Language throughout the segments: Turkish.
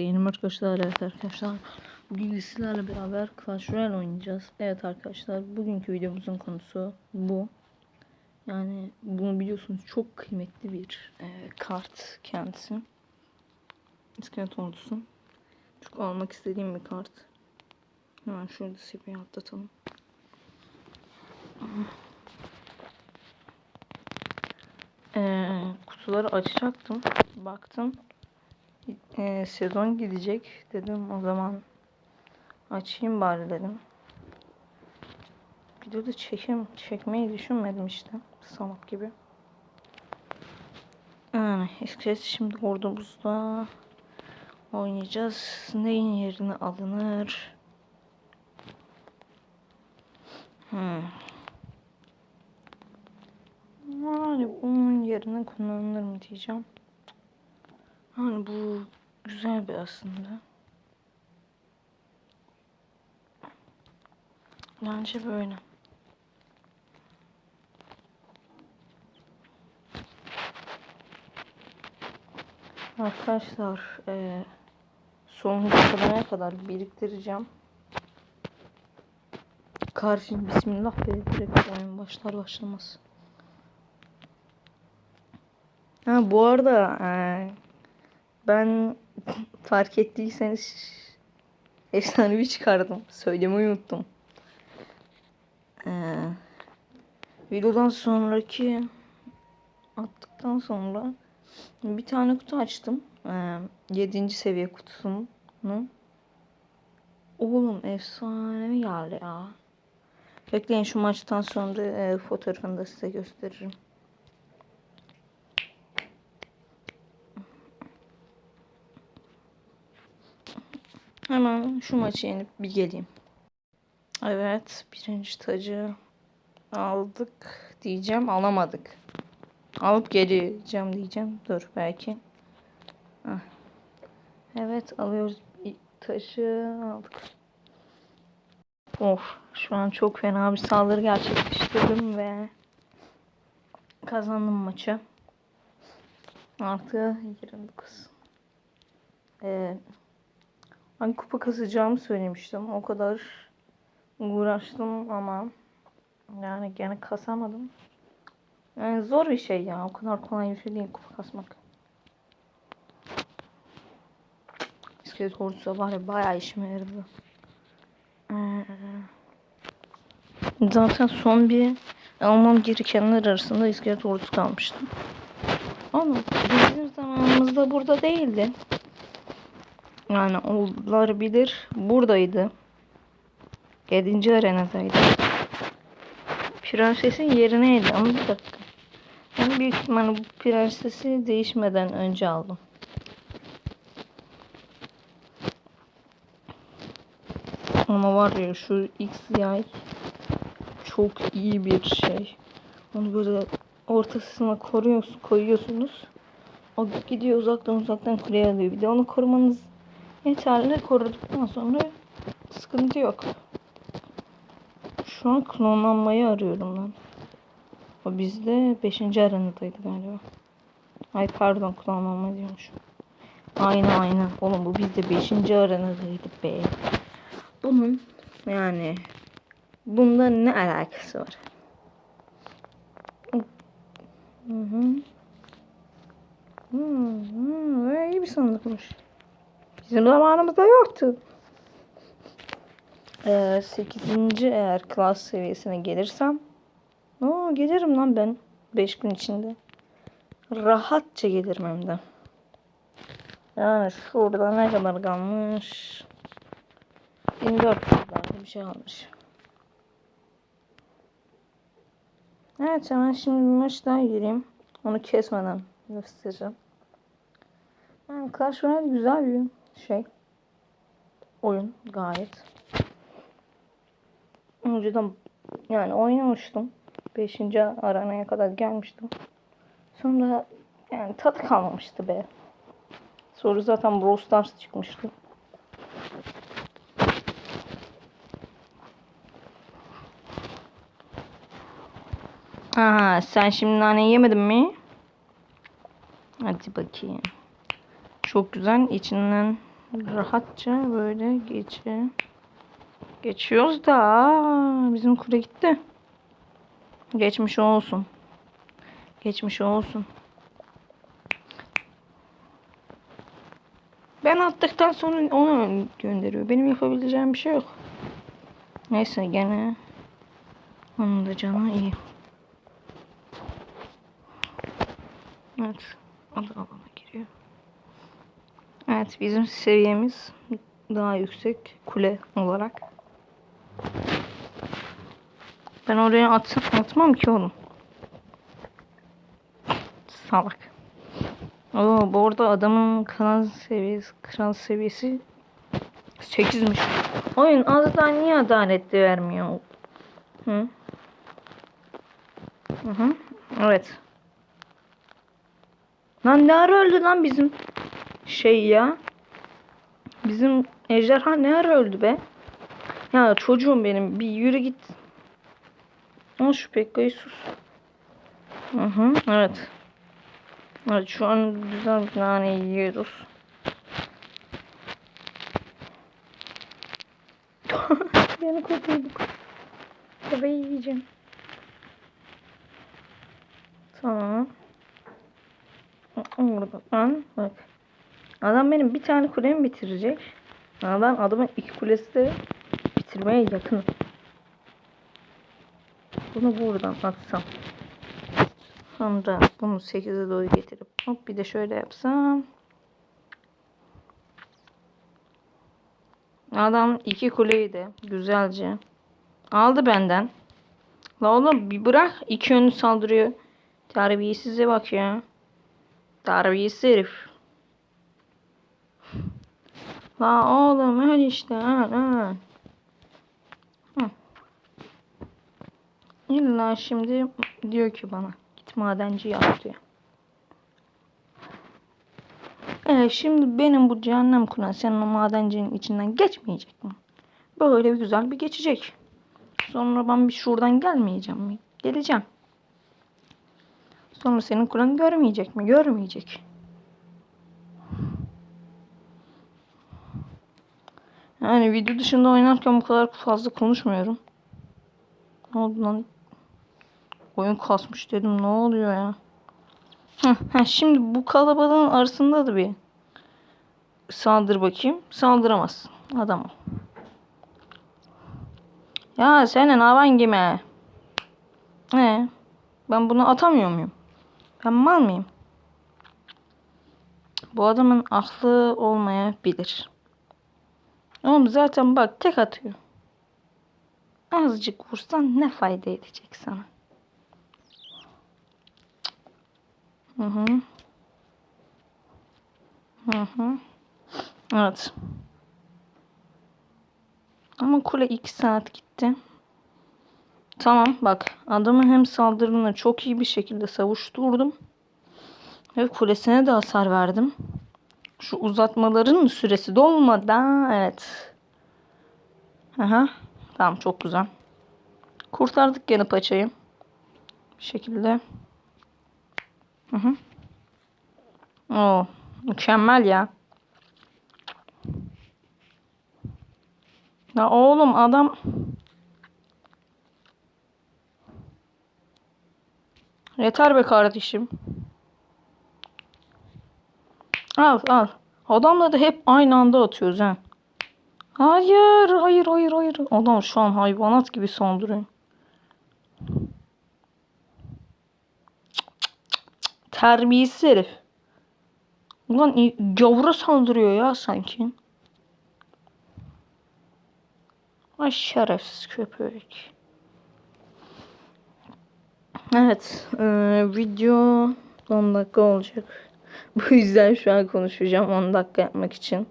Yeni arkadaşlar evet arkadaşlar. Bugün sizlerle beraber Clash Royale oynayacağız. Evet arkadaşlar bugünkü videomuzun konusu bu. Yani bunu biliyorsunuz çok kıymetli bir e, kart kendisi. İskelet ordusu. Çok almak istediğim bir kart. Hemen şurada seviye atlatalım. E, kutuları açacaktım. Baktım e, sezon gidecek dedim o zaman açayım bari dedim. Videoda çekim çekmeyi düşünmedim işte salak gibi. Yani iskelet şimdi ordumuzda oynayacağız. Neyin yerine alınır? Hmm. Yani bunun yerine kullanılır mı diyeceğim. Hani bu güzel bir aslında. Bence böyle. Arkadaşlar eee sonuncu kadına kadar biriktireceğim. Karşım bismillah dedi direkt oyun başlar başlamaz. Ha bu arada eee ben fark ettiyseniz efsanevi çıkardım. Söylemeyi unuttum. Ee, videodan sonraki attıktan sonra bir tane kutu açtım. Ee, 7. seviye kutusunu. Oğlum efsanevi geldi ya. Bekleyin şu maçtan sonra e, fotoğrafını da size gösteririm. Hemen şu maçı yenip bir geleyim. Evet birinci tacı aldık diyeceğim alamadık. Alıp geleceğim diyeceğim. Dur belki. Heh. Evet alıyoruz taşı aldık. Of şu an çok fena bir saldırı gerçekleştirdim ve kazandım maçı. Artı 29. Ee, ben kupa kasacağımı söylemiştim. O kadar uğraştım ama yani gene kasamadım. Yani zor bir şey ya. O kadar kolay bir şey değil kupa kasmak. İskelet ordusu var ya bayağı işime yaradı. Ee, zaten son bir almam gerekenler arasında iskelet ordusu kalmıştı. Ama bizim zamanımızda burada değildi. Yani olabilir. Buradaydı. 7. arenadaydı. Prensesin yerineydi ama bir dakika. Ben büyük ihtimalle bu prensesi değişmeden önce aldım. Ama var ya şu X yay çok iyi bir şey. Onu böyle ortasına koruyorsunuz, koyuyorsunuz. O gidiyor uzaktan uzaktan kuleye alıyor. Bir de onu korumanız yeterli. Koruduktan sonra sıkıntı yok. Şu an klonlanmayı arıyorum ben. O bizde 5. arenadaydı galiba. Ay pardon klonlanma diyormuş. Aynen aynen. Oğlum bu bizde 5. arenadaydı be. Bunun yani bunda ne alakası var? Hı hı. Hı hı. İyi bir sandıkmış. Bizim zamanımızda yoktu. Ee, 8. eğer klas seviyesine gelirsem Oo, gelirim lan ben 5 gün içinde. Rahatça gelirim hem de. Yani şurada ne kadar kalmış? 1400 tane bir şey almış. Evet hemen şimdi bir maç daha gireyim. Onu kesmeden göstereceğim. Yani Clash güzel bir şey. Oyun gayet. Önceden yani oynamıştım. 5. aranaya kadar gelmiştim. Sonra yani tadı kalmamıştı be. Sonra zaten Brawl Stars çıkmıştı. Aha sen şimdi nane yemedin mi? Hadi bakayım. Çok güzel. içinden rahatça böyle geçe geçiyoruz da bizim kule gitti. Geçmiş olsun. Geçmiş olsun. Ben attıktan sonra onu gönderiyor. Benim yapabileceğim bir şey yok. Neyse gene onun da canı iyi. Evet. Alana giriyor. Evet bizim seviyemiz daha yüksek kule olarak. Ben oraya at atmam ki oğlum. Salak. Oo, bu arada adamın kral seviyesi, kral seviyesi 8'miş. Oyun azdan niye adaletli vermiyor? Hı? Hı hı. Evet. Lan ne ara öldü lan bizim şey ya? Bizim ejderha ne ara öldü be? Ya çocuğum benim bir yürü git. Al şu Pekka'yı sus. Hı hı evet. Evet şu an güzel bir nane yiyoruz. Beni kurtulduk. Bebeği yiyeceğim. Tamam. Buradan bak. Adam benim bir tane kulemi bitirecek. Ama ben adamın iki kulesi de bitirmeye yakın. Bunu buradan atsam. Sonra bunu 8'e doğru getirip hop bir de şöyle yapsam. Adam iki kuleyi de güzelce aldı benden. La oğlum bir bırak iki yönlü saldırıyor. Terbiyesize bak ya. Terbiyesiz herif. La oğlum öyle işte ha. Hı. İlla şimdi diyor ki bana git madenci yap diyor. Evet şimdi benim bu cehennem kuran senin o madencinin içinden geçmeyecek mi? Böyle bir güzel bir geçecek. Sonra ben bir şuradan gelmeyeceğim mi? Geleceğim. Sonra senin kuran görmeyecek mi? Görmeyecek. Yani video dışında oynarken bu kadar fazla konuşmuyorum. Ne oldu lan? Oyun kasmış dedim. Ne oluyor ya? Şimdi bu kalabalığın arasında da bir saldır bakayım. Saldıramazsın. Adam. Ya senin havan kime? Ne? Ben bunu atamıyor muyum? Ben mal mıyım? Bu adamın aklı olmayabilir. Oğlum zaten bak tek atıyor. Azıcık vursan ne fayda edecek sana? Hı hı. Hı hı. Evet. Ama kule 2 saat gitti. Tamam bak adamı hem saldırını çok iyi bir şekilde savuşturdum. Ve kulesine de hasar verdim. Şu uzatmaların süresi dolmadan evet. Aha. Tamam çok güzel. Kurtardık gene paçayı. Bir şekilde. Hı hı. Oo, mükemmel ya. Ya oğlum adam Yeter be kardeşim. Al al. Adamla da hep aynı anda atıyoruz ha. Hayır, hayır, hayır, hayır. Adam şu an hayvanat gibi saldırıyor. Terbiyesiz herif. Ulan gavura saldırıyor ya sanki. Ay şerefsiz köpek. Evet. E, video 10 dakika olacak. Bu yüzden şu an konuşacağım 10 dakika yapmak için.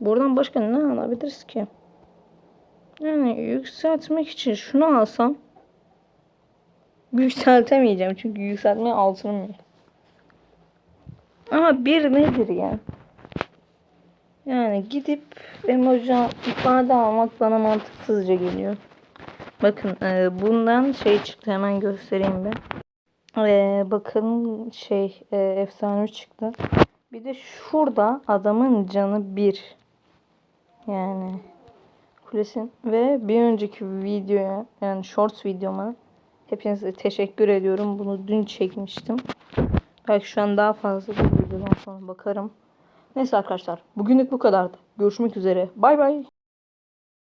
Buradan başka ne alabiliriz ki? Yani yükseltmek için şunu alsam yükseltemeyeceğim çünkü yükseltmeye altınım yok. Ama bir nedir ya? Yani gidip emoji ifade almak bana mantıksızca geliyor. Bakın e, bundan şey çıktı hemen göstereyim ben. E, bakın şey e, efsane çıktı. Bir de şurada adamın canı bir. Yani kulesin ve bir önceki videoya yani shorts videoma hepinize teşekkür ediyorum. Bunu dün çekmiştim. Belki şu an daha fazla bir videodan sonra bakarım. Neyse arkadaşlar bugünlük bu kadardı. Görüşmek üzere. Bay bay.